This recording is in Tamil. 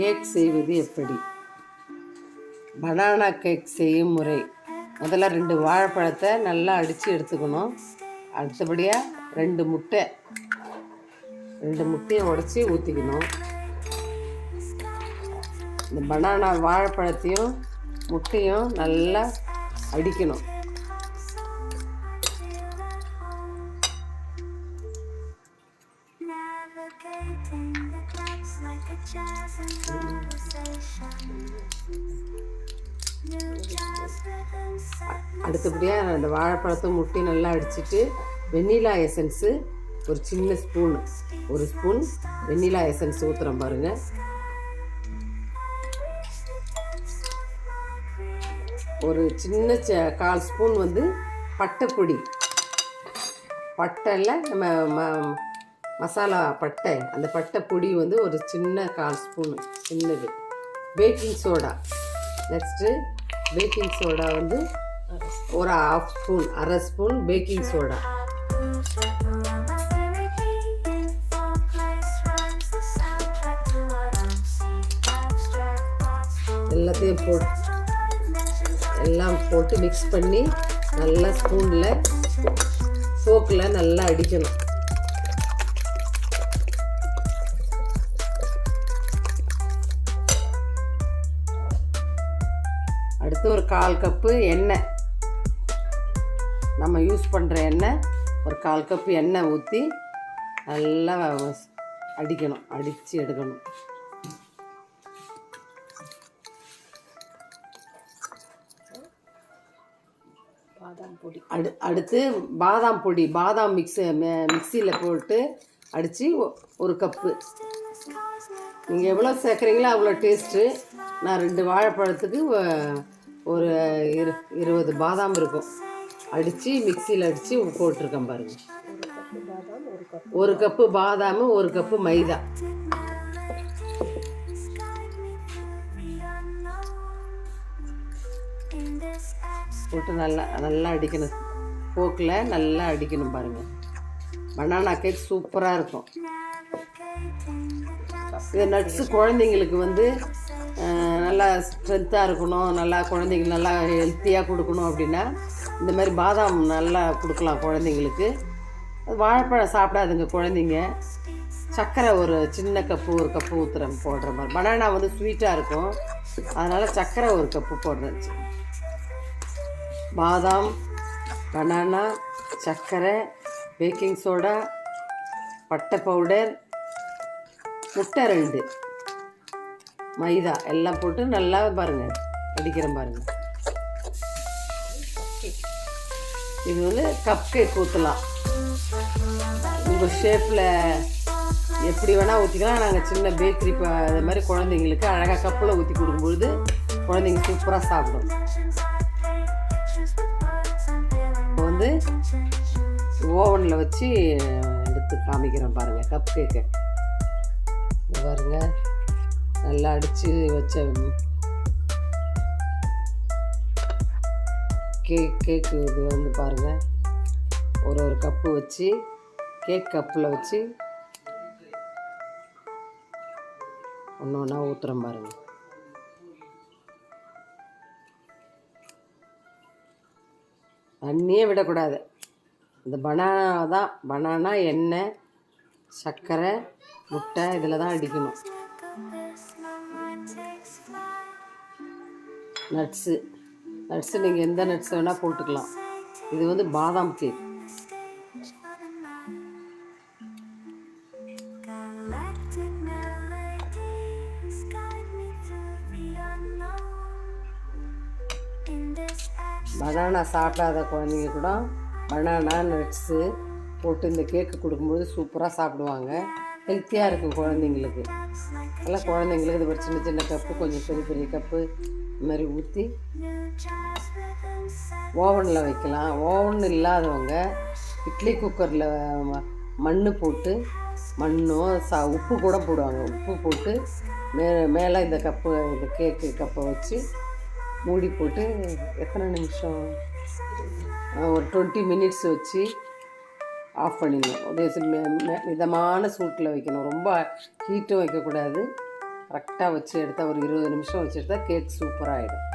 கேக் செய்வது எப்படி? பனானா கேக் செய்யும் முறை. முதல்ல ரெண்டு வாழைப்பழத்தை நல்லா அடித்து எடுத்துக்கணும். அடுத்தபடியாக ரெண்டு முட்டை. ரெண்டு முட்டையை உடச்சி ஊற்றிக்கணும் இந்த பனானா வாழைப்பழத்தையும் முட்டையும் நல்லா அடிக்கணும். Navigating அடுத்தபடியாக அந்த வாழைப்பழத்தை முட்டையும் நல்லா அடிச்சிட்டு வெண்ணிலா எசன்ஸு ஒரு சின்ன ஸ்பூன் ஒரு ஸ்பூன் வெண்ணிலா எசன்ஸ் ஊற்றுறோம் பாருங்கள் ஒரு சின்ன ச- கால் ஸ்பூன் வந்து பட்டைப்பொடி பட்டையில் நம்ம மசாலா பட்டை அந்த பட்டை பொடி வந்து ஒரு சின்ன கால் ஸ்பூன் சின்னது. Baking soda next baking soda வந்து ஒரு ஹாஃப் ஸ்பூன் அரை ஸ்பூன் பேக்கிங் சோடா எல்லாத்தையும் போட்டு எல்லாம் போட்டு மிக்ஸ் பண்ணி நல்லா ஸ்பூனில் ஃபோக்கில் நல்லா அடிக்கணும். அடுத்து ஒரு கால் கப்பு எண்ணெய். நம்ம யூஸ் பண்ணுற எண்ணெய் ஒரு கால் கப்பு எண்ணெய் ஊற்றி நல்லா அடிக்கணும் அடித்து எடுக்கணும். அடு அடுத்து பாதாம் பொடி பாதாம் மிக்ஸி மிக்சியில் போட்டு அடித்து ஒரு கப்பு. நீங்கள் எவ்வளோ சேர்க்குறீங்களோ அவ்வளோ டேஸ்ட்டு நான் ரெண்டு வாழைப்பழத்துக்கு ஒரு இரு இருபது பாதாம் இருக்கும். அடித்து மிக்சியில் அடித்து போட்டிருக்கேன் பாருங்கள் ஒரு கப்பு பாதாம் ஒரு கப்பு மைதா. போட்டு நல்லா நல்லா அடிக்கணும். போக்கில் நல்லா அடிக்கணும் பாருங்கள் பனானா கேக் சூப்பராக இருக்கும். இது நட்ஸு குழந்தைங்களுக்கு வந்து நல்லா ஸ்ட்ரென்த்தாக இருக்கணும் நல்லா குழந்தைங்களுக்கு நல்லா ஹெல்த்தியாக கொடுக்கணும் அப்படின்னா இந்த மாதிரி பாதாம் நல்லா கொடுக்கலாம் குழந்தைங்களுக்கு. வாழைப்பழம் சாப்பிடாதுங்க குழந்தைங்க. சர்க்கரை ஒரு சின்ன கப்பு ஒரு கப்பு ஊற்றுறேன் போடுற மாதிரி. பனானா வந்து ஸ்வீட்டாக இருக்கும். அதனால் சர்க்கரை ஒரு கப்பு போடுறேன். பாதாம் பனானா சர்க்கரை பேக்கிங் சோடா பட்டை பவுடர் முட்டை ரெண்டு. மைதா எல்லாம் போட்டு நல்லா பாருங்க அடிக்கிறேன் பாருங்க. இது வந்து கப் கேக் ஊற்றலாம் உங்கள் ஷேப்பில் எப்படி வேணால் ஊற்றிக்கலாம் நாங்கள் சின்ன பேக்கரி இப்போ அது மாதிரி குழந்தைங்களுக்கு அழகாக கப்பில் ஊற்றி கொடுக்கும்பொழுது குழந்தைங்க சூப்பராக சாப்பிடும். இப்போ வந்து ஓவனில் வச்சு எடுத்து காமிக்கிறேன் பாருங்கள் கப் கேக்கு பாருங்கள் நல்லா அடித்து வச்ச கேக் கேக்கு இது வந்து பாருங்கள் ஒரு ஒரு கப்பு வச்சு கேக் கப்பில் வச்சு ஒன்று ஒன்றா ஊற்றுறோம் பாருங்கள் தண்ணியே விடக்கூடாது. இந்த பனானா தான் பனானா எண்ணெய் சர்க்கரை முட்டை இதில் தான் அடிக்கணும். நட்ஸு. நட்ஸு நீங்கள் எந்த நட்ஸ் வேணால் போட்டுக்கலாம். இது வந்து பாதாம் கேக். பனானா சாப்பிடாத குழந்தைங்க கூட பனானா நட்ஸு போட்டு இந்த கேக்கு கொடுக்கும்போது சூப்பராக சாப்பிடுவாங்க. ஹெல்த்தியாக இருக்கும் குழந்தைங்களுக்கு. நல்லா குழந்தைங்களுக்கு இது ஒரு சின்ன சின்ன கப்பு கொஞ்சம் பெரிய பெரிய கப்பு இது மாதிரி ஊற்றி ஓவனில் வைக்கலாம். ஓவன் இல்லாதவங்க இட்லி குக்கரில் மண் போட்டு மண்ணும் சா உப்பு கூட போடுவாங்க. உப்பு போட்டு மே மேலே இந்த கப்பு இந்த கேக்கு கப்பை வச்சு மூடி போட்டு எத்தனை நிமிஷம்? ஒரு டுவெண்ட்டி மினிட்ஸ் வச்சு ஆஃப் பண்ணிடணும். அப்படியே மிதமான சூட்டில் வைக்கணும். ரொம்ப ஹீட்டும் வைக்கக்கூடாது. கரெக்டாக வச்சு எடுத்தால் ஒரு இருபது நிமிஷம் வச்சு எடுத்தால் கேக் சூப்பராக ஆகிடும்